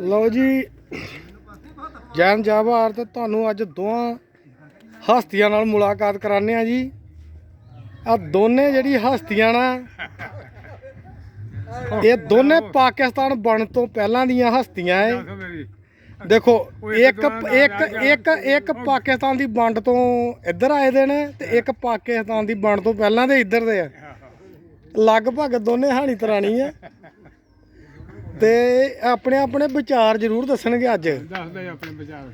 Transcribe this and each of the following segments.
ਲਓ ਜੀ ਜੈਨ ਜਾਵਾਰ ਤੇ ਤੁਹਾਨੂੰ ਅੱਜ ਦੋਵਾਂ ਹਸਤੀਆਂ ਨਾਲ ਮੁਲਾਕਾਤ ਕਰਾਣੇ ਆ ਜੀ। ਆ ਦੋਨੇ ਜਿਹੜੀ ਹਸਤੀਆਂ ਨਾ ਇਹ ਦੋਨੇ ਪਾਕਿਸਤਾਨ ਬਣ ਤੋਂ ਪਹਿਲਾਂ ਦੀਆਂ ਹਸਤੀਆਂ ਏ ਦੇਖੋ ਇੱਕ ਇੱਕ ਇੱਕ ਇੱਕ ਪਾਕਿਸਤਾਨ ਦੀ ਵੰਡ ਤੋਂ ਇੱਧਰ ਆਏ ਦੇ ਨੇ ਤੇ ਇੱਕ ਪਾਕਿਸਤਾਨ ਦੀ ਵੰਡ ਤੋਂ ਪਹਿਲਾਂ ਦੇ ਇੱਧਰ ਦੇ ਆ। ਲਗਭਗ ਦੋਨੇ ਹਾਣੀ ਤਰਾਣੀ ਆ ਤੇ ਆਪਣੇ ਆਪਣੇ ਵਿਚਾਰ ਜ਼ਰੂਰ ਦੱਸਣਗੇ ਅੱਜ। ਦੱਸਦੇ ਆਪਣੇ ਵਿਚਾਰ।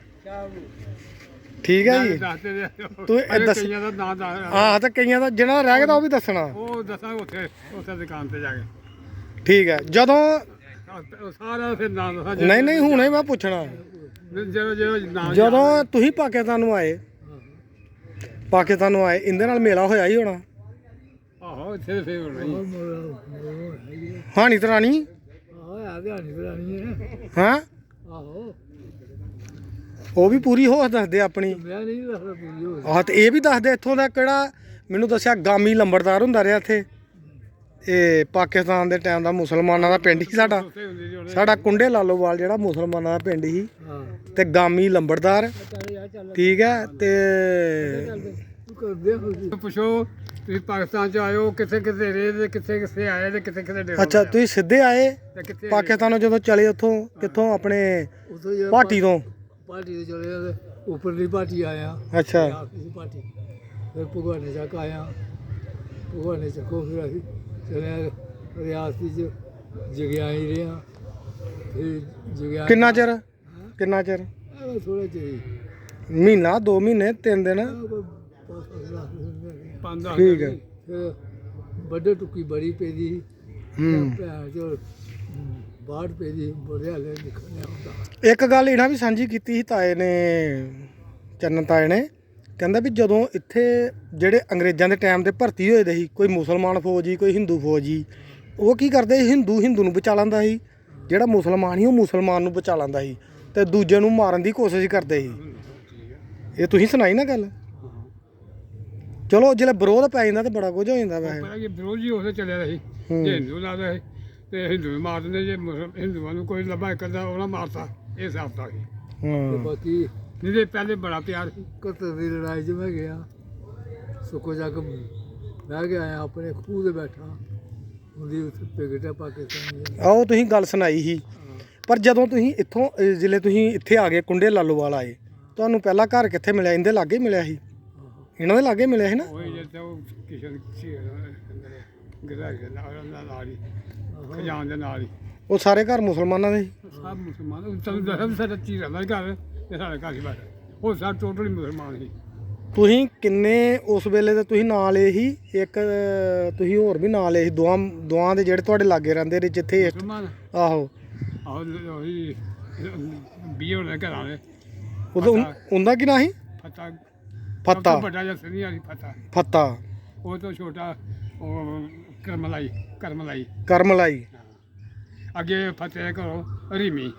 ਠੀਕ ਹੈ ਜੀ? ਦੱਸਦੇ ਦੇ ਤੂੰ ਇਹ ਦੱਸ- ਕਈਆਂ ਦਾ ਨਾਂ ਦੱਸ ਹਾਂ ਤੇ ਕਈਆਂ ਦਾ ਜਿਹਨਾਂ ਦਾ ਰਹਿ ਗਿਆ ਤਾਂ ਉਹ ਵੀ ਦੱਸਣਾ। ਉਹ ਦੱਸਾਂਗੇ ਉੱਥੇ ਉੱਥੇ ਦੁਕਾਨ ਤੇ ਜਾ ਕੇ। ਠੀਕ ਹੈ। ਜਦੋਂ ਉਹ ਸਾਰਾ ਫਿਰ ਨਾਂ ਦੱਸਾਂ ਨਹੀਂ ਨਹੀਂ ਹੁਣੇ ਮੈਂ ਪੁੱਛਣਾ। ਜਦੋਂ ਜਦੋਂ ਨਾਂ ਜਦੋਂ ਤੁਸੀਂ ਪਾਕਿਸਤਾਨ ਨੂੰ ਆਏ ਪਾਕਿਸਤਾਨ ਨੂੰ ਆਏ ਇਹਦੇ ਨਾਲ ਮੇਲਾ ਹੋਇਆ ਹੀ ਹੋਣਾ। ਆਹੋ ਇੱਥੇ ਫੇਰ ਹੋਣਾ ਹੀ ਹਾਣੀ ਤਰਾਣੀ ਆਹੋ ਆ ਦਿਹਾੜੀ ਬਣਾਣੀ ਹੈ ਹਾਂ? ਆਹੋ। ਉਹ ਵੀ ਪੂਰੀ ਹੋਸ਼ ਦੱਸਦੇ ਆਪਣੀ। ਮੈਂ ਨਹੀਂ ਦੱਸਦਾ ਪੂਰੀ ਹੋ ਆਹ ਤੇ ਇਹ ਵੀ ਦੱਸਦੇ ਇੱਥੋਂ ਦਾ ਕਿਹੜਾ ਮੈਨੂੰ ਦੱਸਿਆ ਗਾਮੀ ਲੰਬੜਦਾਰ ਹੁੰਦਾ ਰਿਹਾ ਇੱਥੇ। ਇਹ ਪਾਕਿਸਤਾਨ ਦੇ ਟਾਈਮ ਦਾ ਮੁਸਲਮਾਨਾਂ ਦਾ ਪਿੰਡ ਸਾਡਾ। ਸੀ ਉਹਨੇ। ਸਾਡਾ ਕੁੰਡੇ ਲਾਲੋਵਾਲ ਜਿਹੜਾ ਮੁਸਲਮਾਨਾਂ ਦਾ ਪਿੰਡ ਸੀ। ਹਾਂ। ਤੇ ਗਾਮੀ ਲੰਬੜਦਾਰ। ਚੱਲ ਯਾਰ ਚੱਲ। ਠੀਕ ਹੈ ਤੇ ਤੂੰ ਕਰਦੇ ਹੋ ਪੁੱਛੋ। ਤੁਸੀਂ ਪਾਕਿਸਤਾਨ ਚ ਆਇਓ ਕਿੱਥੇ ਕਿੱਥੇ ਰਹੇ ਤੇ ਕਿੱਥੇ ਕਿੱਥੇ ਆਏ ਤੇ ਕਿੱਥੇ ਕਿੱਥੇ ਡੇਰਾ ਅੱਛਾ ਤੁਸੀਂ ਸਿੱਧੇ ਆਏ ਤੇ ਕਿੱਥੇ ਪਾਕਿਸਤਾਨੋਂ ਜਦੋਂ ਚਲੇ ਉੱਥੋਂ ਕਿੱਥੋਂ ਆਪਣੇ ਉਦੋਂ ਜਿਹੜਾ ਪਾਰਟੀ ਤੋਂ? ਪਾਰਟੀ ਤੇ ਚਲੇ ਜਾਂਦੇ ਉੱਪਰਲੀ ਪਾਰਟੀ ਆਇਆ। ਅੱਛਾ। ਆਖਰੀ ਪਾਰਟੀ। ਫਿਰ ਭਗਵਾਨੇ ਚੱਕ ਆਇਆ। ਭਗਵਾਨੇ ਚੱਕੋ ਫਿਰ ਅਸੀਂ ਚਲੇ ਰਿਆਸਤੀ ਚ ਜਗਿਆ ਹੀ ਰਿਹਾ। ਫਿਰ ਜਗਿਆ ਕਿੰਨਾ ਚਿਰ? ਕਿੰਨਾ ਚਿਰ? ਥੋੜਾ ਚਿਰ ਮਹੀਨਾ 2 ਮਹੀਨੇ 3 ਦਿਨ? ਪੰਜ ਠੀਕ ਹੈ। ਫਿਰ ਵੱਡੇ ਟੁੱਕੀ ਬੜੀ ਪੈਦੀ ਹੂੰ। ਬਾੜ ਪੈਦੀ ਬੜਿਆ ਲੈ ਨਿਕਲਿਆ ਹੁੰਦਾ। ਇੱਕ ਗੱਲ ਇਹਨਾਂ ਵੀ ਸਾਂਝੀ ਕੀਤੀ ਸੀ ਤਾਏ ਨੇ ਚੰਨ ਤਾਏ ਨੇ। ਕਹਿੰਦਾ ਵੀ ਜਦੋਂ ਇੱਥੇ ਜਿਹੜੇ ਅੰਗਰੇਜ਼ਾਂ ਦੇ ਟਾਈਮ ਤੇ ਭਰਤੀ ਹੋਏ ਦੇ ਸੀ ਕੋਈ ਮੁਸਲਮਾਨ ਫੌਜੀ ਕੋਈ ਹਿੰਦੂ ਫੌਜੀ ਉਹ ਕੀ ਕਰਦੇ ਸੀ? ਹਿੰਦੂ ਹਿੰਦੂ ਨੂੰ ਬਚਾ ਲੈਂਦਾ ਸੀ। ਜਿਹੜਾ ਮੁਸਲਮਾਨ ਸੀ ਉਹ ਮੁਸਲਮਾਨ ਨੂੰ ਬਚਾ ਲੈਂਦਾ ਸੀ। ਤੇ ਦੂਜੇ ਨੂੰ ਮਾਰਨ ਦੀ ਕੋਸ਼ਿਸ਼ ਕਰਦੇ ਸੀ। ਇਹ ਤੁਸੀਂ ਸੁਣਾਈ ਨਾ ਗੱਲ? ਚਲੋ ਜਿਹੜਾ ਵਿਰੋਧ ਪੈ ਜਾਂਦਾ ਤੇ ਬੜਾ ਕੁਝ ਹੋ ਜਾਂਦਾ ਵੈਸੇ। ਪਹਿਲਾਂ ਕਿ ਵਿਰੋਧੀ ਉਸੇ ਚੱਲਿਆ ਰਹੀ। ਜੇ ਹਿੰਦੂ ਲਾਦਾ ਸੀ ਤੇ ਹਿੰਦੂ ਨੂੰ ਮਾਰ ਦਿੰਦੇ ਜੇ ਮੁਸਲ- ਹਿੰਦੂਆਂ ਨੂੰ ਕੋਈ ਲੱਭਾ ਕਰਦਾ ਉਹਨਾਂ ਮਾਰਤਾ। ਇਹ ਹਿਸਾਬ ਤਾਂ ਸੀ। ਹਾਂ। ਬਾਕੀ ਨਹੀਂ ਤੇ ਪਹਿਲੇ ਬੜਾ ਪਿਆਰ ਸੀ। ਕਤਰ ਦੀ ਲੜਾਈ 'ਚ ਮੈਂ ਗਿਆ। ਸੁੱਕੋ ਜਾ ਕੇ ਬਹਿ ਗਿਆ ਆਇਆ ਆਪਣੇ ਖੂਹ ਤੇ ਬੈਠਾ। ਉਹਦੀ ਉੱਥੇ ਪਿਗਟਾ ਪਾਕਿਸਤਾਨ ਆਓ ਤੁਸੀਂ ਗੱਲ ਸੁਣਾਈ ਸੀ। ਪਰ ਜਦੋਂ ਤੁਸੀਂ ਇੱਥੋਂ ਅਹ ਜ਼ਿਲ੍ਹੇ ਤੁਸੀਂ ਇੱਥੇ ਆ ਗਏ ਕੁੰਡੇ ਲਾਲੋਵਾਲ ਆਏ ਤੁਹਾਨੂੰ ਪਹਿਲਾ ਘਰ ਕਿੱਥੇ ਮਿਲਿਆ? ਇਹਦੇ ਲਾਗੇ ਮਿਲਿਆ ਸੀ? ਇਹਨਾਂ ਦੇ ਲਾਗੇ ਮਿਲਿਆ ਸੀ ਨਾ? ਉਹ ਜੇ ਉਹ ਕਿਸ਼ਨ ਸੀ ਗਰਾ ਗਰਾ ਨਾਲ ਨਾਲ ਹੀ ਖਜਾਨ ਦੇ ਨਾਲ ਹੀ। ਉਹ ਸਾਰੇ ਘਰ ਮੁਸਲਮਾਨਾਂ ਦੇ ਸੀ? ਸਭ ਮੁਸਲਮਾਨ ਉਹ ਤੁਹਾਨੂੰ ਦੱਸਿਆ ਵੀ ਸਾਡਾ ਚੀਜ਼ ਰਹਿੰਦਾ ਸੀ ਘਰ ਤੇ ਸਾਡੇ ਘਰ ਹੀ ਉਹ ਸਭ ਟੋਟਲੀ ਮੁਸਲਮਾਨ ਸੀ। ਤੁਸੀਂ ਕਿੰਨੇ ਉਸ ਵੇਲੇ ਤੇ ਤੁਸੀਂ ਨਾਂ ਲਏ ਸੀ ਇੱਕ ਅਹ, ਤੁਸੀਂ ਹੋਰ ਵੀ ਨਾਂ ਲਏ ਸੀ ਦੋਆਂ ਦੋਆਂ ਦੇ ਜਿਹੜੇ ਤੁਹਾਡੇ ਲਾਗੇ ਰਹਿੰਦੇ ਨੇ ਜਿੱਥੇ ਮੁਸਲਮਾਨ? ਆਹੋ। ਆਹ ਉਹੀ ਬੀਏ ਹੋਣੇ ਘਰਾਂ ਦੇ। ਉਦੋਂ ਕੀ ਨਾਂ ਸੀ? ਫਤਾ ਫੱਤਾ। ਵੱਡਾ ਜਿਹਾ ਸਨੀ ਵਾਲੀ ਫਤਾ। ਫੱਤਾ। ਉਹ ਤੋਂ ਛੋਟਾ ਉਹ ਕਰਮਲਾਈ ਕਰਮਲਾਈ। ਕਰਮਲਾਈ। ਅੱਗੇ ਫਤਿਹ ਕਰੋ ਰੀਮੀ।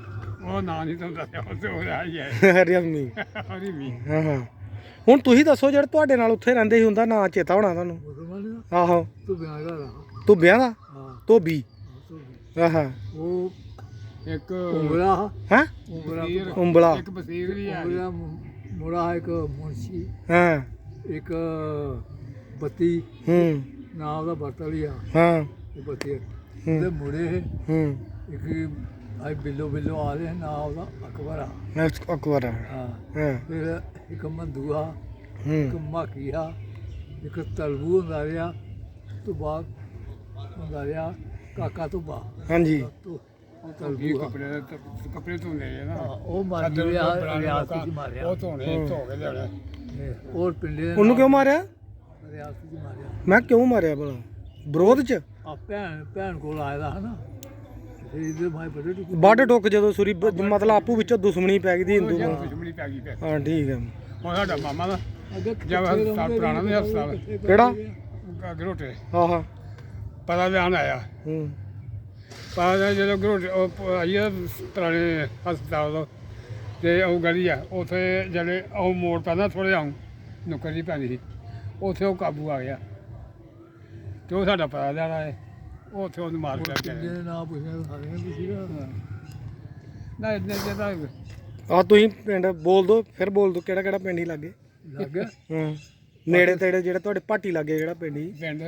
ਉਹ ਨਾਂ ਨਹੀਂ ਤੁਹਾਨੂੰ ਦੱਸਿਆ ਉਹ ਤੇ ਹੋ ਰਿਹਾ ਹੀ ਰਿਆਮੀ ਰੀਮੀ। ਹਾਂ ਹਾਂ। ਹੁਣ ਤੁਸੀਂ ਦੱਸੋ ਜਿਹੜੇ ਤੁਹਾਡੇ ਨਾਲ ਉੱਥੇ ਰਹਿੰਦੇ ਸੀ ਉਹਦਾ ਨਾਂ ਚੇਤਾ ਹੋਣਾ ਤੁਹਾਨੂੰ? ਆਹੋ। ਤੂੰ ਬਿਆਨ ਕਰ ਤੂੰ ਵਿਆਹ ਦਾ? ਹਾਂ। ਧੋਬੀ। ਆਹਾ ਉਹ ਇੱਕ ਉਮਰਾ। ਹੈ? ਉਂਬਲਾ ਇੱਕ ਬਸੀਰ ਵੀ ਹੈ ਮੁੰਡਾ ਇੱਕ ਮੁਨਸ਼ੀ ਹਾਂ। ਇੱਕ ਬੱਤੀ ਹੂੰ। ਨਾ ਉਹਦਾ ਬਰਤਲੀ ਆ। ਹਾਂ। ਉਹ ਬੱਤੀ ਉਹਦੇ ਮੁੰਡੇ ਹੂੰ। ਇੱਕ ਆਈ ਬਿੱਲੋ ਬਿੱਲੋ ਆ ਰਹੇ ਨਾ ਉਹਦਾ ਅਕਬਰ ਆ। ਨੈਕਸਟ ਅਕਬਰ ਆ। ਹਾਂ। ਹਾਂ। ਫਿਰ ਇੱਕ ਮੰਦੂਆ ਇੱਕ ਹੂੰ। ਮਾਕੀ ਆ ਇੱਕ ਤਲਬੂ ਹੁੰਦਾ ਰਿਹਾ ਤੋਂ ਬਾਅਦ ਹੁੰਦਾ ਰਿਹਾ ਕਾਕਾ ਤੋਂ ਬਾ ਹਾਂਜੀ ਤੋਂ ਉਹ ਤਲਬੂ ਆ। ਕੱਪੜੇ ਦਾ ਤ- ਕੱਪੜੇ ਧੋਣੇ ਆ ਨਾ। ਹਾਂ, ਉਹ ਮਾਰ ਸਾਡੇ ਗਿਆ ਪੁਰਾਣੇ ਰਿਆਸਤ ਲੋਕਾਂ- ਚ ਮਾਰਿਆ। ਉਹ ਧੋਣੇ ਧੋ ਕੇ ਲਿਆਉਣਾ। ਹੋਰ ਪਿੰਡੇ ਦੇ ਉਹਨੂੰ ਕਿਉਂ ਮਾਰਿਆ? ਰਿਆਸਤ ਚ ਮਾਰਿਆ। ਮੈਂ ਕਿਉਂ ਮਾਰਿਆ ਭਲਾ? ਵਿਰੋਧ ਚ? ਆ ਭੈਣ ਭੈਣ ਕੋਲ ਆਇਆ ਦਾ ਹਨਾ। ਫਿਰ ਇਹਦੇ ਮਾਈ ਬੜੇ ਟੁਕ ਜਦੋਂ ਸੁਰੀ ਬ- ਮਤਲਬ ਆਪੂ ਵਿੱਚੋਂ ਦੁਸ਼ਮਣੀ ਪੈ ਗਈ ਦੀ ਹਿੰਦੂ ਨਾਲ ਦੁਸ਼ਮਣੀ ਪੈ ਗਈ ਫਿਰ ਹਾਂ ਠੀਕ ਹੈ ਉਹ ਸਾਡਾ ਮਾਮਾ ਦਾ ਅੱਗੇ ਜਦ ਹਸਪਤਾਲ ਪੁਰਾਣਾ ਨਹੀਂ ਹਸਪਤਾਲ। ਕਿਹੜਾ? ਗਰੋਟੇ ਹਾਂ ਹਾਂ। ਪਤਾ ਲੈਣ ਆਇਆ। ਹੂੰ। ਪਤਾ ਜਦੋਂ ਗਰੋਟੇ ਉਹ ਪ- ਆਈ ਆ ਪੁਰਾਣੇ ਹਸਪਤਾਲ ਤੋਂ ਤੇ ਉਹ ਗਲੀ ਆ ਉੱਥੇ ਜਿਹੜੇ ਉਹ ਮੋੜ ਪੈਂਦਾ ਥੋੜੇ ਆਉਂ ਨੁੱਕਰ ਜੀ ਪੈਂਦੀ ਸੀ ਉੱਥੇ ਉਹ ਕਾਬੂ ਆ ਗਿਆ। ਤੇ ਉਹ ਸਾਡਾ ਪਤਾ ਲੈਣ ਉਹ ਉੱਥੇ ਉਹਨੂੰ ਮਾਰ ਕੇ ਪਿੰਡੇ ਗਿਆ ਦੇ ਨਾਂ ਪੁੱਛਿਆ ਸਾਰੇ ਨੇ ਪੁੱਛਿਆ ਨਾ ਇੰਨੇ ਜੇ ਤਾਂ ਆ ਤੁਸੀਂ ਪਿੰਡ ਬੋਲ ਦਿਓ ਫਿਰ ਬੋਲ ਦਿਓ ਕਿਹੜਾ ਕਿਹੜਾ ਪਿੰਡ ਹੀ ਲੱਗੇ? ਲੱਗ ਹਾਂ। ਨੇੜੇ ਤੇੜੇ ਜਿਹੜੇ ਤੁਹਾਡੇ ਪਾਟੀ ਲੱਗੇ ਜਿਹੜਾ ਪਿੰਡ ਹੀ? ਪਿੰਡ?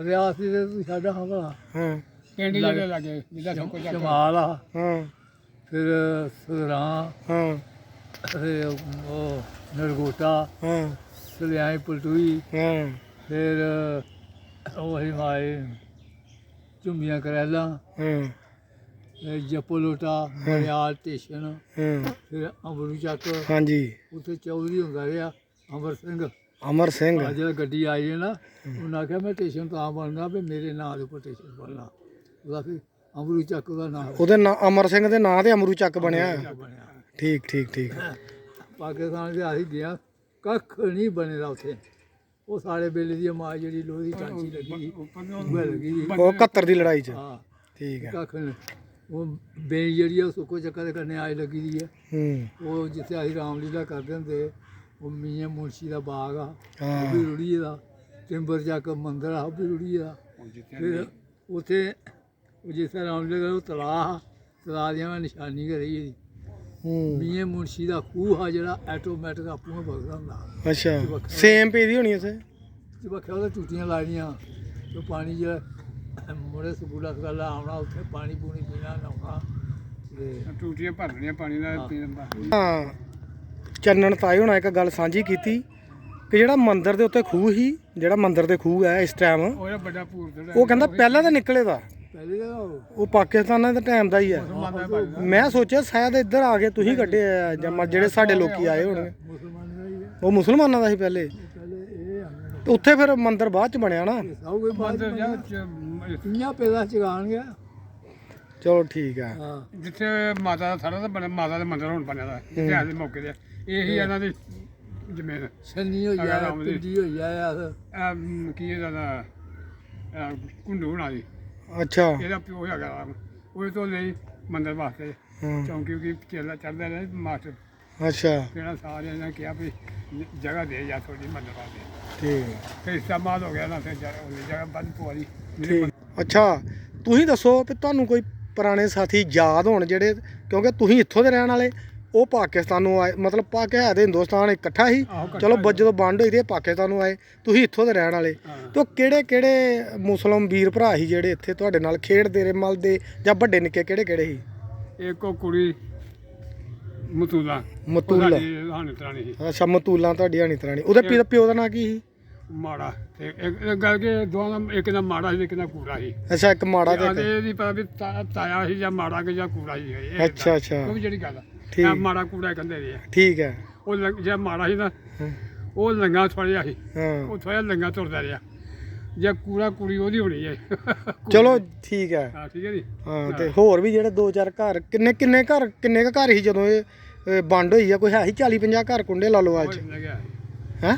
ਰਿਆਸਤੀ ਦੇ ਤੂੰ ਸਾਡਾ ਹਵਾ ਹਾਂ। ਪਿੰਡ ਜਿਹੜੇ ਲੱਗੇ ਜਿੱਦਾਂ ਸਭ ਕੁਝ ਜਮਾਲ ਆ। ਹਾਂ। ਫਿਰ ਸਦਰਾਂ ਹਾਂ। ਉਹ ਨਰਗੋਟਾ ਹਾਂ। ਸਲਿਆਈ ਪਲਟੂਈ ਹਾਂ। ਫਿਰ ਉਹ ਹਿਮਾਏ ਝੁੰਮੀਆਂ ਕਰੈਲਾ ਹਾਂ। ਜਪੋਲੋਟਾ ਮਰਿਆਲ ਸਟੇਸ਼ਨ ਹਾਂ। ਫਿਰ ਅਮਰੂ ਚੱਕ ਹਾਂਜੀ। ਉੱਥੇ ਚੌਧਰੀ ਹੁੰਦਾ ਰਿਹਾ ਅਮਰ ਸਿੰਘ। ਅਮਰ ਸਿੰਘ। ਆ ਜਿਹੜਾ ਗੱਡੀ ਆਈ ਹੈ ਨਾ ਉਹਨਾਂ ਆਖਿਆ ਮੈਂ ਸਟੇਸ਼ਨ ਤਾਂ ਬਣਨਾ ਵੀ ਮੇਰੇ ਨਾਂ ਦੇ ਉੱਪਰ ਸਟੇਸ਼ਨ ਬਣਨਾ। ਉਹਦਾ ਫਿਰ ਅਮਰੂ ਚੱਕ ਦਾ ਨਾਮ ਉਹਦੇ ਨਾਂ ਅਮਰ ਸਿੰਘ ਦੇ ਨਾਂ ਤੇ ਅਮਰੂ ਚੱਕ ਬਣਿਆ। ਬਣਿਆ। ਠੀਕ ਠੀਕ ਠੀਕ। ਪਾਕਿਸਤਾਨ ਦੇ ਆਹੀ ਗਿਆ ਕੱਖ ਨਹੀਂ ਬਣੇਦਾ ਉੱਥੇ। ਉਹ ਸਾਰੇ ਵੇਲੇ ਦੀ ਮਾਂ ਜਿਹੜੀ ਲੋਹੀ ਚਾਂਚੀ ਲੱਗੀ ਉਹ ਲੱਗੀ। ਉਹ 71 ਦੀ ਲੜਾਈ 'ਚ। ਹਾਂ। ਠੀਕ ਹੈ ਕੱਖ ਨਹੀਂ। ਉਹ ਬੇਈ ਜਿਹੜੀ ਆ ਉਹ ਸੁੱਕੋ ਚੱਕਰ ਦੇ ਕਰਨੇ ਆਈ ਲੱਗੀ ਦੀ ਹੈ ਹੂੰ। ਉਹ ਜਿੱਥੇ ਅਸੀਂ ਰਾਮਲੀਲਾ ਕਰਦੇ ਹੁੰਦੇ ਉਹ ਮੀਆਂ ਮੁਨਸ਼ੀ ਦਾ ਬਾਗ ਆ ਉਹ ਵੀ ਰੁੜੀ ਦਾ। ਟਿੰਬਰ ਚੱਕ ਮੰਦਰ ਆ ਉਹ ਵੀ ਰੁੜੀ ਦਾ। ਫਿਰ ਉੱਥੇ ਉਹ ਜਿੱਥੇ ਰਾਮਲੀਲਾ ਕਰਦੇ ਉਹ ਤਲਾਹ ਆ, ਤਲਾਹ ਦੀਆਂ ਮੈਂ ਨਿਸ਼ਾਨੀ ਕਰੀ ਇਹਦੀ ਹੂੰ। ਮੀਆਂ ਮੁਨਸ਼ੀ ਦਾ ਖੂਹ ਆ ਜਿਹੜਾ ਆਟੋਮੈਟਿਕ ਆਪੂ ਵਗਦਾ ਹੁੰਦਾ। ਅੱਛਾ। ਸੇਮ ਪੇ ਦੀ ਹੋਣੀ ਉਸੇ ਤੇ ਬਖਿਆ ਉਹਦੇ ਟੂਟੀਆਂ ਲਾਣੀਆਂ ਤੇ ਪਾਣੀ ਜਿਹੜਾ ਮੁੜੇ ਸਕੂਲਾ ਸਕੂਲਾ ਆਉਣਾ ਉੱਥੇ ਪਾਣੀ ਪੂਣੀ ਪੀਣਾ ਨਹਾਉਣਾ ਤੇ ਟੂਟੀਆਂ ਭਰਨੀਆਂ ਪਾਣੀ ਦਾ ਪੀਣ ਦਾ। ਹਾਂ। ਚੰਨਣ ਤਾਏ ਹੋਣਾ ਇੱਕ ਗੱਲ ਸਾਂਝੀ ਕੀਤੀ ਕਿ ਜਿਹੜਾ ਮੰਦਿਰ ਦੇ ਉੱਤੇ ਖੂਹ ਸੀ ਜਿਹੜਾ ਮੰਦਿਰ ਦੇ ਖੂਹ ਹੈ ਇਸ ਟਾਈਮ ਉਹ ਜਿਹੜਾ ਵੱਡਾ ਭੂਰ ਜਿਹੜਾ ਉਹ ਕਹਿੰਦਾ ਪਹਿਲਾਂ ਤਾਂ ਨਿਕਲੇ ਦਾ ਪਹਿਲੇ ਉਹ। ਪਾਕਿਸਤਾਨਾਂ ਦੇ ਟਾਈਮ ਦਾ ਹੀ ਹੈ। ਦਾ ਮੈਂ ਸੋਚਿਆ ਸ਼ਾਇਦ ਇੱਧਰ ਆ ਕੇ ਤੁਸੀਂ ਕੱਢੇ ਆ ਜਾਂ ਜਿਹੜੇ ਸਾਡੇ ਲੋਕੀ ਆਏ ਹੋਣਗੇ। ਦਾ ਉਹ ਮੁਸਲਮਾਨਾਂ ਦਾ ਸੀ ਪਹਿਲੇ। ਉੱਥੇ ਫਿਰ ਮੰਦਿਰ ਬਾਅਦ ਚ ਬਣਿਆ ਨਾ। ਸਭ ਕੋਈ ਮੰਦਰ ਜਾਂ ਚਲੋ ਠੀਕ ਆ। ਹਾਂ। ਜਿੱਥੇ ਮਾਤਾ ਦਾ ਥੜਾ ਤਾਂ ਬਣਿਆ ਮਾਤਾ ਦਾ ਮੰਦਰ ਹੁਣ ਬਣਿਆ ਦਾ। ਇਤਿਹਾਸ ਦੇ ਮੌਕੇ ਤੇ। ਇਹੀ ਇਹਨਾਂ ਦੀ ਜ਼ਮੀਨ ਛੰਨੀ ਹੋ ਆਉਂਦੇ। ਪਿੰਡੀ ਹੋ ਜਾਏ ਆ ਇਹ। ਮ, ਕੀ ਇਹਦਾ ਦਾ ਕੁੰਡੂ ਹੋਣਾ ਜੀ। ਅੱਛਾ। ਇਹਦਾ ਪਿਓ ਹੈਗਾ ਰਾਮ। ਉਹ ਤੋਂ ਲਈ ਮੰਦਰ ਵਾਸਤੇ। ਹਾਂ। ਚੌਂਕੀ ਕੀ ਚੇਲਾ ਚੜਦਾ ਰਿਹਾ ਮਾਸਟਰ। ਅੱਛਾ। ਕਿਹੜਾ ਸਾਰਿਆਂ ਨੇ ਕਿਹਾ ਵੀ ਜਗ੍ਹਾ ਦੇ ਜਾ ਥੋੜੀ ਮੰਦਰ ਵਾਸਤੇ। ਠੀਕ। ਫਿਰ ਇਸਤੇਮਾਲ ਹੋ ਗਿਆ ਨਾ ਫਿਰ ਜਗ੍ਹਾ ਉਹਦੀ ਜਗ੍ਹਾ ਬੰਦ ਪਵਾਲੀ। ਠੀਕ। ਅੱਛਾ ਤੁਸੀਂ ਦੱਸੋ ਕਿ ਤੁਹਾਨੂੰ ਕੋਈ ਪੁਰਾਣੇ ਸਾਥੀ ਯਾਦ ਹੋਣ ਜਿਹੜੇ ਕਿਉਂਕਿ ਤੁਸੀਂ ਇੱਥੋਂ ਦੇ ਰਹਿਣ ਵਾਲੇ ਉਹ ਪਾਕਿਸਤਾਨ ਨੂੰ ਆਏ ਮਤਲਬ ਪਾਕਿਸਤਾਨ ਤੇ ਹਿੰਦੁਸਤਾਨ ਇਕੱਠਾ ਹੀ। ਚਲੋ ਹੀ। ਬ- ਜਦੋਂ ਵੰਡ ਹੋਈ ਤੇ ਇਹ ਪਾਕਿਸਤਾਨ ਨੂੰ ਆਏ ਤੁਸੀਂ ਇੱਥੋਂ ਦੇ ਰਹਿਣ ਵਾਲੇ। ਹਾਂ। ਤੇ ਕਿਹੜੇ ਕਿਹੜੇ ਮੁਸਲਮ ਵੀਰ ਭਰਾ ਸੀ ਜਿਹੜੇ ਇੱਥੇ ਤੁਹਾਡੇ ਨਾਲ ਖੇਡਦੇ ਰਹੇ ਮਲਦੇ ਜਾਂ ਵੱਡੇ ਨਿੱਕੇ ਕਿਹੜੇ ਕਿਹੜੇ ਸੀ? ਇੱਕ ਕੁੜੀ ਮਤੂਲਾ। ਮਤੂਲਾ। ਹਾਨੇ ਤਰਾਣੀ ਸੀ। ਅੱਛਾ ਮਤੂਲਾ ਤੁਹਾਡੀ ਹਾਣੀ ਤਰਾਣੀ। ਉਹਦੇ ਪਿਓ- ਪਿਓ ਦਾ ਨਾਂ ਕੀ ਸੀ? ਮਾੜਾ। ਤੇ ਇੱਕ ਇੱਕ ਗੱਲ ਕਿ ਦੋਵਾਂ ਦਾ ਇੱਕ ਦਾ ਮਾੜਾ ਸੀ ਇੱਕ ਦਾ ਕੂੜਾ ਸੀ। ਅੱਛਾ ਇੱਕ ਮਾੜਾ ਤੇ ਆਦੇ ਇੱਕ ਪਤਾ ਵੀ ਤਾ- ਤਾਇਆ ਸੀ ਜਾਂ ਮਾੜਾ ਕਿ ਜਾਂ ਕੂੜਾ ਸੀ। ਇਹ ਅੱਛਾ, ਅੱਛਾ। ਉਹ ਵੀ ਜਿਹੜੀ ਗੱਲ ਆ। ਠੀਕ। ਆਹ ਮਾੜਾ ਕੂੜਾ ਕਹਿੰਦੇ ਨੇ। ਠੀਕ ਹੈ। ਉਹ ਜਿਹੜਾ ਮਾੜਾ ਸੀ ਨਾ ਹਾਂ, ਉਹ ਲੰਗਾ ਥੋੜ੍ਹਾ ਸੀ। ਹਾਂ। ਉਹ ਥੋੜਾ ਲੰਗਾ ਤੁਰਦਾ ਰਿਹਾ। ਜੇ ਕੂੜਾ ਕੁੜੀ ਉਹਦੀ ਹੋਣੀ ਹੈ। ਚਲੋ ਠੀਕ ਹੈ। ਹਾਂ ਠੀਕ ਹੈ ਜੀ। ਹਾਂ ਤੇ ਹੋਰ ਵੀ ਜਿਹੜੇ ਦੋ ਚਾਰ ਘਰ ਕਿੰਨੇ ਕਿੰਨੇ ਘਰ ਕਿੰਨੇ ਕੁ ਘਰ ਸੀ ਜਦੋਂ ਇਹ ਇਹ ਵੰਡ ਹੋਈ ਆ? ਕੋਈ ਹੈ ਸੀ 40 50 ਘਰ ਕੁੰਡੇ ਲਾਲੋਵਾਲ ਚ ਲੱਗਿਆ ਹੈ?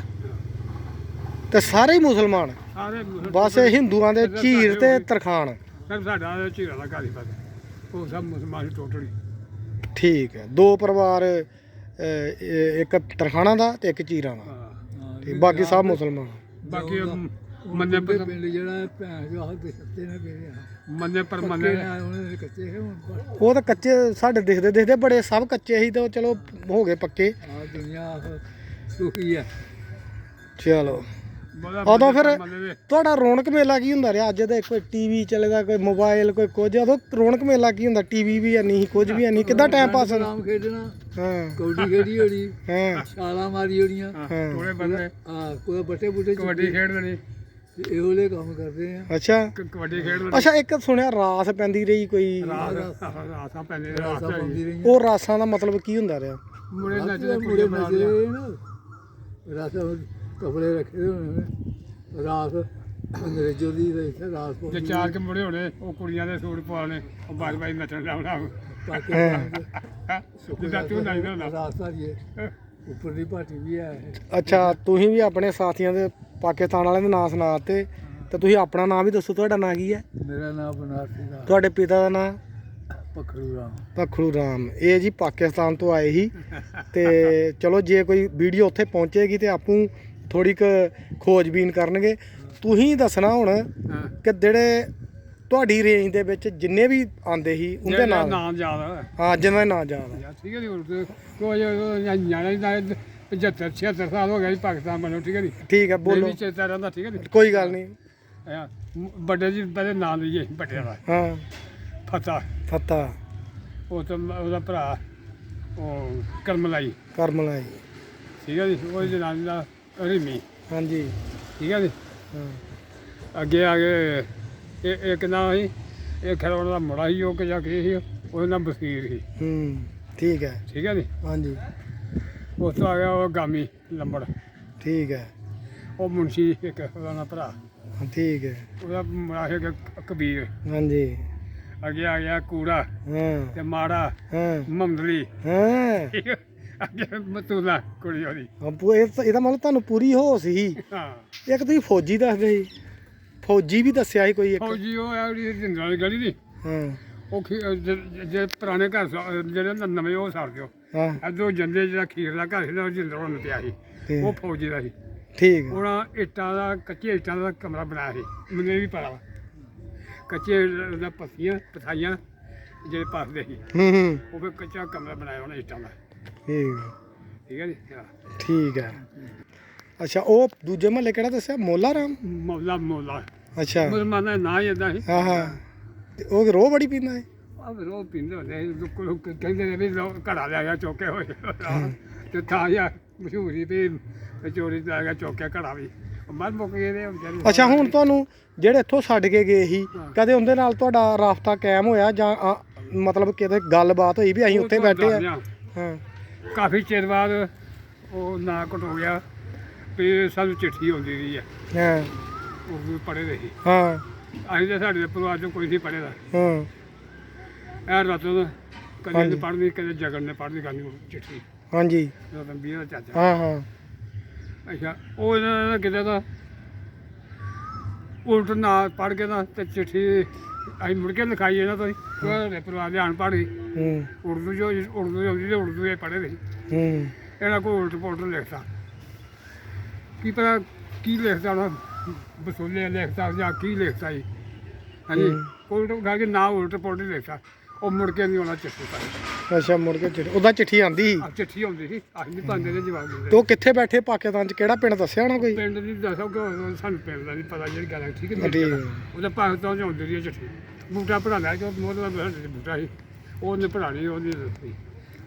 ਤੇ ਸਾਰੇ ਹੀ ਮੁਸਲਮਾਨ? ਸਾਰੇ ਬਸ ਇਹ ਹਿੰਦੂਆਂ ਦੇ ਝੀਰ ਤੇ ਤਰਖਾਣ ਸਰ ਸਾਡਾ ਝੀਰਾ ਦਾ ਘਰ ਹੀ ਬਸ। ਉਹ ਸਭ ਮੁਸਲਮਾਨ ਸੀ ਟੋਟਲੀ। ਠੀਕ ਹੈ। ਦੋ ਪਰਿਵਾਰ ਅਹ, ਇੱਕ ਤਰਖਾਣਾ ਦਾ ਤੇ ਇੱਕ ਝੀਰਾਂ ਦਾ। ਹਾਂ ਤੇ ਬਾਕੀ ਸਭ ਮੁਸਲਮਾਨ। ਬਾਕੀ ਉਹ ਮੰਨੇ ਪਰ ਪਿੰਡ ਜਿਹੜਾ ਭੈਣ ਜੋ ਆਹ ਦੇ ਸੱਤੇ ਨੇ ਪਏ ਆ। ਮੰਨੇ ਪਰ ਮੰਨੇ ਨੇ। ਉਹਨਾਂ ਦੇ ਕੱਚੇ ਹੈ ਹੁਣ ਪਰ। ਉਹ ਤਾਂ ਕੱਚੇ ਸਾਡੇ ਦਿਖਦੇ ਦਿਖਦੇ ਬੜੇ ਸਭ ਕੱਚੇ ਸੀ ਤੇ ਉਹ ਚਲੋ ਹੋ ਗਏ ਪੱਕੇ। ਆ ਦੁਨੀਆ ਆਹ ਸੁਖੀ ਹੈ ਚਲੋ। ਉਦੋਂ ਫਿਰ ਤੁਹਾਡਾ ਰੌਣਕ ਮੇਲਾ ਕੀ ਹੁੰਦਾ ਰਿਹਾ? ਅੱਜ ਦੇ ਕੋਈ ਟੀਵੀ ਚੱਲਦਾ ਕੋਈ ਮੋਬਾਈਲ ਕੋਈ ਕੁਝ। ਉਦੋਂ ਰੌਣਕ ਮੇਲਾ ਕੀ ਹੁੰਦਾ? ਟੀਵੀ ਵੀ ਹੈ ਨਹੀਂ ਕੁਝ ਵੀ ਹੈ ਨਹੀਂ। ਕਿੱਦਾਂ ਟਾਈਮ ਪਾਸ ਹੁੰਦਾ? ਨਾਮ ਖੇਡਣਾ ਹਾਂ। ਕੌਡੀ ਖੇਡੀ ਹੋਣੀ ਹਾਂ। ਛਾਲਾਂ ਮਾਰੀ ਹੋਣੀਆਂ। ਹਾਂ ਹਾਂ। ਟੋਲੇ ਬੰਦੇ। ਆ ਕੋਈ ਬੱਟੇ ਬੁੱਟੇ ਕਬੱਡੀ ਖੇਡਦੇ ਤੇ ਇਹੋ ਜਿਹੇ ਕੰਮ ਕਰਦੇ ਆ। ਅੱਛਾ। ਕਬੱਡੀ ਖੇਡਦੇ ਅੱਛਾ ਇੱਕ ਸੁਣਿਆ ਰਾਸ ਪੈਂਦੀ ਰਹੀ ਕੋਈ? ਪੈਂਦੇ ਰਾਸਾਂ ਰਾਤ ਪਾਉਂਦੀ ਰਹੀਆਂ। ਉਹ ਰਾਸਾਂ ਦਾ ਮਤਲਬ ਕੀ ਹੁੰਦਾ ਰਿਹਾ? ਮੁੰਡੇ ਨੱਚਦੇ ਮੁੰਡੇ ਨੱਚਦੇ ਨਾ। ਰਾਤ ਕਪੜੇ ਰੱਖੇ ਹੋਏ ਨੇ। ਰਾਤ ਅੰਗਰੇਜ਼ੋ ਦੀ ਇੱਥੇ ਰਾਤ ਜੇ ਪਾਉਂਦੀ ਚਾਰ ਕੇ ਮੁੰਡੇ ਹੋਣੇ ਉਹ ਕੁੜੀਆਂ ਦੇ ਸੂਟ ਪਵਾਉਣੇ ਉਹ ਬਾਜ ਬਾਜ ਨੱਚਣ ਲਾਉਣਾ ਪਾਕਿਸਤਾਨ ਦੇ ਜਿੱਦਾਂ। ਤੂੰ ਨੱਚਦਾ ਹੁੰਦਾ। ਰਾਸਤਾ ਜੀ ਉੱਪਰ ਦੀ ਪਾਟੀ ਵੀ ਹੈ। ਅੱਛਾ ਤੁਸੀਂ ਵੀ ਆਪਣੇ ਸਾਥੀਆਂ ਦੇ ਪਾਕਿਸਤਾਨ ਵਾਲਿਆਂ ਦੇ ਨਾਂ ਸੁਣਾਤੇ ਤੇ ਤੁਸੀਂ ਆਪਣਾ ਨਾਮ ਵੀ ਦੱਸੋ ਤੁਹਾਡਾ ਨਾਂ ਕੀ ਹੈ? ਮੇਰਾ ਨਾਮ ਬਨਾਰਸੀ ਦਾ। ਤੁਹਾਡੇ ਪਿਤਾ ਦਾ ਨਾਂ? ਪਖੜੂ ਰਾਮ। ਪਖੜੂ ਰਾਮ। ਇਹ ਜੀ ਪਾਕਿਸਤਾਨ ਤੋਂ ਆਏ ਸੀ। ਤੇ ਚਲੋ ਜੇ ਕੋਈ ਵੀਡੀਓ ਉੱਥੇ ਪਹੁੰਚੇਗੀ ਤੇ ਆਪੂ ਥੋੜੀ ਕੁ ਖੋਜਬੀਨ ਕਰਨਗੇ। ਤੁਸੀਂ ਦੱਸਣਾ ਹੁਣ ਕਿ ਜਿਹੜੇ ਤੁਹਾਡੀ ਰੇਂਜ ਦੇ ਵਿੱਚ ਜਿੰਨੇ ਵੀ ਆਂਦੇ ਸੀ ਉਹਦੇ ਨਾਲ। ਨਾਮ ਆ। ਹਾਂ ਜਿੰਨਾ ਨਾਮ ਯਾਰ ਠੀਕ ਹੈ ਜੀ ਹੁਣ ਤੇ ਕੋਈ ਨਿਆਣੇ ਦਾ 75 76 ਸਾਲ ਹੋ ਗਿਆ ਜੀ ਪਾਕਿਸਤਾਨ ਵੱਲੋਂ ਠੀਕ ਹੈ ਜੀ? ਠੀਕ ਹੈ ਬੋਲੋ। ਚੇਤਾ ਰਹਿੰਦਾ ਠੀਕ ਹੈ ਜੀ? ਕੋਈ ਗੱਲ ਨਹੀਂ। ਵੱਡੇ ਜੀ ਪਹਿਲੇ ਨਾਂ ਲਈਏ ਵੱਡੇ ਦਾ। ਹਾਂ। ਫਤਾ ਫਤਾ ਉਹ ਤਾਂ ਉਹਦਾ ਭਰਾ ਉਹ ਕਰਮਲਾਈ। ਕਰਮ ਲਾਈ ਠੀਕ ਹੈ ਜੀ ਉਹ ਜਨਾਨੀ ਦਾ ਰਿਮੀ ਹਾਂਜੀ। ਠੀਕ ਹੈ ਜੀ? ਹਾਂ। ਅੱਗੇ ਆ ਗਏ ਇਹ ਇੱਕ ਨਾਂ ਸੀ ਇਹ ਖਰਵਣ ਦਾ ਮੁੰਡਾ ਸੀ ਉਹ ਕਿ ਜਾ ਕੇ ਸੀ ਉਹਦਾ ਨਾਮ ਬਸੀਰ ਸੀ। ਹੂੰ ਠੀਕ ਹੈ। ਠੀਕ ਹੈ ਜੀ? ਹਾਂਜੀ। ਉਸ ਤੋਂ ਆ ਗਿਆ ਉਹ ਗਾਮੀ ਲੰਬੜ। ਠੀਕ ਹੈ। ਉਹ ਮੁੰਸ਼ੀ ਇੱਕ ਉਹਦਾ ਨਾਂ ਭਰਾ। ਠੀਕ ਹੈ। ਉਹਦਾ ਮੁੰਡਾ ਸੀ ਕਬੀਰ। ਹਾਂਜੀ। ਅੱਗੇ ਆ ਗਿਆ ਕੂੜਾ ਹਾਂ। ਤੇ ਮਾੜਾ ਹਾਂ। ਮੰਦਲੀ। ਹਾਂ। ਮਤੂਲਾ ਕੁੜੀ ਉਹਦੀ। ਆਪੂ ਇਹ ਤਾਂ- ਇਹਦਾ ਮਤਲਬ ਤੁਹਾਨੂੰ ਪੂਰੀ ਹੋਸ਼ ਸੀ। ਹਾਂ। ਇੱਕ ਤੁਸੀਂ ਫੌਜੀ ਦੱਸਦੇ ਸੀ। ਫੌਜੀ ਵੀ ਦੱਸਿਆ ਸੀ ਕੋਈ ਇੱਕ। ਫੌਜੀ ਉਹ ਆ ਜਿਹੜੀ ਜਿੰਦਰਾ ਵਾਲੀ ਗਲੀ ਦੀ। ਹਾਂ। ਉਹ ਖੀ- ਅਹ ਜ- ਜੇ ਪੁਰਾਣੇ ਘਰ ਸ- ਜਿਹੜੇ ਨ- ਨਵੇਂ ਉਹ ਸਾਰ ਦਿਓ। ਹਾਂ। ਅੱਧੋ ਜੰਦੇ ਜਿਹੜਾ ਖੀਰਲਾ ਘਰ ਸੀ ਨਾ ਉਹ ਜਿੰਦਰਾ ਨੂੰ ਪਿਆ ਸੀ। ਠੀਕ। ਉਹ ਫੌਜੀ ਦਾ ਸੀ। ਠੀਕ ਹੈ ਉਹਨਾਂ ਇੱਟਾਂ ਦਾ ਕੱਚੇ ਇੱਟਾਂ ਦਾ ਕਮਰਾ ਬਣਾਇਆ ਸੀ। ਮੈਨੂੰ ਇਹ ਵੀ ਪਤਾ ਵਾ। ਕੱਚੇ ਦਾ ਪੱਸੀਆਂ ਪਥਾਈਆਂ ਜਿਹੜੇ ਪਾਸਦੇ ਸੀ। ਹੂੰ ਹੂੰ। ਉਹ ਫਿਰ ਕੱਚਾ ਕਮਰਾ ਬਣਾਇਆ ਉਹਨਾਂ ਇੱਟਾਂ ਦਾ। ਠੀਕ। ਹੈ ਠੀਕ ਹੈ ਜੀ ਹਾਂ। ਠੀਕ ਹੈ। ਅੱਛਾ ਉਹ ਦੂਜੇ ਮਹੱਲੇ ਕਿਹੜਾ ਦੱਸਿਆ? ਮੋਲਾ ਰਾਮ? ਮੌਲਾ ਮੌਲਾ। ਅੱਛਾ। ਮੁਸਲਮਾਨਾਂ ਦਾ ਨਾਂ ਹੀ ਇਦਾਂ ਸੀ। ਹਾਂ ਹਾਂ। ਤੇ ਉਹ ਰੋਹ ਬੜੀ ਪੀਂਦਾ ਹੈ ਆ ਉਹ ਪੀਂਦੇ ਹੁੰਦੇ ਸੀ। ਲੋਕ ਲੋਕ ਕਹਿੰਦੇ ਨੇ ਵੀ ਲੋ ਘੜਾ ਲਿਆ ਗਿਆ ਚੌਕੇ ਹੋਏ। ਤੇ ਤਾਂ ਯਾ ਮਸ਼ਹੂਰੀ ਵੀ ਤੇ ਚੋਰੀ ਦਾ ਗਿਆ ਚੌਕੇ ਘੜਾ ਵੀ। ਮਰ ਮੁੱਕ ਗਏ ਨੇ ਵਿਚਾਰੇ। ਅੱਛਾ ਹੁਣ ਤੁਹਾਨੂੰ ਜਿਹੜੇ ਇੱਥੋਂ ਛੱਡ ਕੇ ਗਏ ਸੀ ਹਾਂ। ਕਦੇ ਉਹਦੇ ਨਾਲ ਤੁਹਾਡਾ ਰਾਫਤਾ ਕਾਇਮ ਹੋਇਆ ਜਾਂ ਆ, ਮਤਲਬ ਕਿਤੇ ਗੱਲਬਾਤ ਹੋਈ ਵੀ ਅਸੀਂ ਉੱਥੇ ਬੈਠੇ ਆ। ਹਾਂ। ਕਾਫੀ ਚਿਰ ਬਾਅਦ ਉਹ ਨਾ ਘਟ ਹੋ ਗਿਆ ਵੀ ਸਾਨੂੰ ਚਿੱਠੀ ਆਉਂਦੀ ਰਹੀ ਹੈ ਹਾਂ। ਉਹ ਵੀ ਦੇ ਸੀ ਹਾਂ। ਅਸੀਂ ਤਾਂ ਸਾਡੇ ਪਰਿਵਾਰ ਚੋਂ ਕੋਈ ਨਹੀਂ ਪੜ੍ਹੇ ਦਾ ਹਾਂ। ਇਹ ਰਾਤੋਂ ਦਾ ਕਦੇ ਹਾਂਜੀ। ਨੇ ਪੜ੍ਹਨੀ ਕਦੇ ਜਗਨ ਨੇ ਕਰਨੀ ਉਹ ਚਿੱਠੀ। ਹਾਂਜੀ। ਰਤਨ ਵੀਰ ਦਾ ਚਾਚਾ। ਹਾਂ ਹਾਂ। ਅੱਛਾ ਉਹ ਇਹਨਾਂ ਦਾ ਕਿਤੇ ਦਾ ਉਲਟ ਨਾ ਪੜ ਕੇ ਨਾ ਤੇ ਚਿੱਠੀ ਅਸੀਂ ਮੁੜ ਕੇ ਲਿਖਾਈ ਇਹਨਾਂ ਤੋਂ ਹੀ। ਉਹਦੇ ਪਰਿਵਾਰ ਦੇ ਅਨਪੜ੍ਹ ਸੀ ਹੂੰ। ਉਰਦੂ ਜੋ ਉਰਦੂ ਆਉਂਦੀ ਤੇ ਉਰਦੂ ਇਹ ਪੜ੍ਹੇ ਸੀ ਹੂੰ। ਇਹਨਾਂ ਕੋਲ ਉਲਟ ਪੁਲਟ ਲਿਖਦਾ। ਕੀ ਪਤਾ ਕੀ ਲਿਖਦਾ ਨਾ ਬਸੋਲੇ ਲਿਖਦਾ ਜਾਂ ਕੀ ਲਿਖਦਾ ਜੀ। ਹਾਂਜੀ। ਉਲਟ ਗਾ ਕੇ ਨਾ ਉਲਟ ਪੁਲਟ ਲਿਖਦਾ। ਉਹ ਮੁੜ ਕੇ ਨਹੀਂ ਆਉਣਾ ਚਿੱਠੀ ਪਾਈ ਅੱਛਾ ਮੁੜ ਕੇ ਚਿੱਠੀ। ਉਹਦਾ ਚਿੱਠੀ ਆਂਦੀ ਸੀ? ਆ ਚਿੱਠੀ ਆਉਂਦੀ ਸੀ। ਅਸੀਂ ਨਹੀਂ ਪਾਉਂਦੇ ਨੇ ਜਵਾਬ ਤੇ ਦਿੰਦੇ ਉਹ ਕਿੱਥੇ ਬੈਠੇ ਪਾਕਿਸਤਾਨ ਚ? ਕਿਹੜਾ ਪਿੰਡ ਦੱਸਿਆ ਹੋਣਾ ਕੋਈ? ਪਿੰਡ ਦੀ ਦੱਸੋ ਕਿ ਸਾਨੂੰ ਪਿੰਡ ਦਾ ਨਹੀਂ ਪਤਾ ਜਿਹੜੀ ਗੱਲ ਹੈ ਠੀਕ ਹੈ ਠੀਕ। ਉਹਦਾ ਪਾਕਿਸਤਾਨ ਚ ਆਉਂਦੀ ਰਹੀ ਹੈ ਚਿੱਠੀ। ਬੂਟਾ ਪੜਾਣਾ ਕਿ ਮੋਹਲਾ ਬਹਿਣ ਬੂਟਾ ਸੀ। ਉਹਨੇ ਪੜਾਣੀ ਉਹਦੀ ਦੱਸੀ।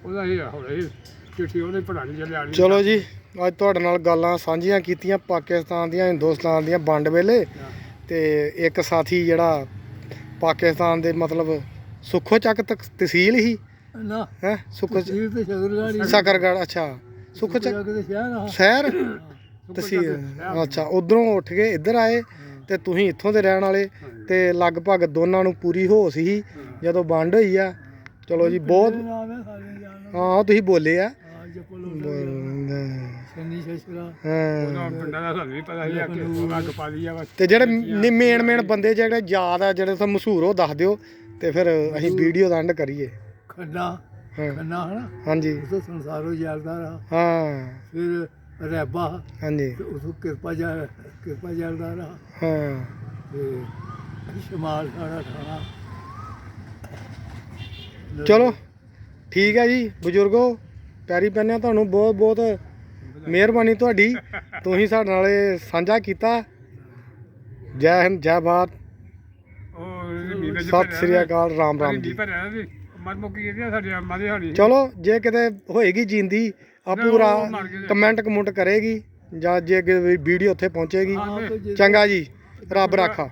ਉਹਦਾ ਹੀ ਹੋਇਆ ਸੀ ਚਿੱਠੀ ਉਹਨੇ ਪੜਾਣੀ ਜਿਹੜੇ ਆਣੀ ਚਲੋ ਜੀ ਅੱਜ ਤੁਹਾਡੇ ਨਾਲ ਗੱਲਾਂ ਸਾਂਝੀਆਂ ਕੀਤੀਆਂ ਪਾਕਿਸਤਾਨ ਦੀਆਂ ਹਿੰਦੁਸਤਾਨ ਦੀਆਂ ਵੰਡ ਵੇਲੇ। ਤੇ ਇੱਕ ਸਾਥੀ ਜਿਹੜਾ ਪਾਕਿਸਤਾਨ ਦੇ ਮਤਲਬ ਸੁੱਖੋ ਚੱਕ ਤਕ ਤਹਿਸੀਲ ਹੀ? ਨਾ। ਹੈ? ਸੁੱਖੋ ਤਹਿਸੀਲ ਤੇ ਸ਼ਗਰਗਾੜੀ। ਸਕਰਗੜ੍ਹ ਅੱਛਾ। ਸੁੱਖੋ ਚੱਕ ਕਿਤੇ ਸ਼ਹਿਰ ਆ। ਸ਼ਹਿਰ? ਤਹਿਸੀਲ। ਅੱਛਾ ਉਧਰੋਂ ਉੱਠ ਕੇ ਇੱਧਰ ਆਏ ਤੇ ਤੁਸੀਂ ਇੱਥੋਂ ਦੇ ਰਹਿਣ ਵਾਲੇ ਤੇ ਲਗਭਗ ਦੋਨਾਂ ਨੂੰ ਪੂਰੀ ਹੋਸ਼ ਸੀ ਜਦੋਂ ਵੰਡ ਹੋਈ ਆ। ਚਲੋ ਜੀ ਬਹੁਤ ਨਾਮ ਹੈ ਸਾਰੇ ਜਾਣਦਾ ਹਾਂ ਤੁਸੀਂ ਬੋਲੇ ਆ। ਆ ਜਪਲੋ ਹਾਂ। ਸੰਨੀ ਸ਼ਸ਼ਰਾ ਉਹਨਾਂ ਪਿੰਡਾਂ ਦਾ ਸਾਨੂੰ ਵੀ ਪਤਾ ਸੀ ਕਿ ਉਹ ਅੱਗ ਪਾ ਲਈ ਆ ਬਸ। ਤੇ ਜਿਹੜੇ ਮੇਨ ਮੇਨ ਬੰਦੇ ਜਿਹੜੇ ਯਾਦ ਆ ਜਿਹੜੇ ਤੋਂ ਮਸ਼ਹੂਰ ਉਹ ਦੱਸ ਦਿਓ। ਤੇ ਫਿਰ ਅਸੀਂ ਵੀਡੀਓ ਦਾ ਐਂਡ ਕਰੀਏ। ਖੰਨਾ ਹਾਂ। ਖੰਨਾ ਹਨਾ? ਹਾਂਜੀ। ਉਸੋ ਸੰਸਾਰੋ ਜਲਦਾ ਰਹਾ। ਹਾਂ। ਫਿਰ ਰੈਬਾ ਹਾਂਜੀ। ਤੇ ਉਸੋ ਕਿਰਪਾ ਜਾ ਕਿਰਪਾ ਜਲਦਾ ਰਹਾ। ਹਾਂ। ਤੇ ਸ਼ਮਾਲ ਸਾਰਾ ਠਾਣਾ ਚਲੋ ਠੀਕ ਹੈ ਜੀ ਬਜ਼ੁਰਗੋ ਪੈਰੀ ਪੈਨਿਆ ਤੁਹਾਨੂੰ ਬਹੁਤ ਬਹੁਤ ਮਿਹਰਬਾਨੀ ਤੁਹਾਡੀ। ਤੁਸੀਂ ਸਾਡੇ ਨਾਲ ਇਹ ਸਾਂਝਾ ਕੀਤਾ। ਜੈ ਹਿੰਦ ਜੈ ਭਾਰਤ। ਸਤਿ ਸ੍ਰੀ ਅਕਾਲ ਰਾਮ ਰਾਮ ਜੀ। ਭਰਿਆ ਸੀ ਮਰ ਮੁੱਕ ਗਈ ਸੀ ਸਾਡੀ ਮਾਦੇ ਹਾਣੀ ਚਲੋ ਜੇ ਕਿਤੇ ਹੋਏਗੀ ਜਿੰਦੀ ਆ ਪੂਰਾ। ਕਮੈਂਟ ਕਮੁੰਟ ਕਰੇਗੀ ਜਾਂ ਜੇ ਵੀਡੀਓ ਉੱਥੇ ਪਹੁੰਚੇਗੀ। ਚੰਗਾ ਜੀ ਰੱਬ ਰਾਖਾ।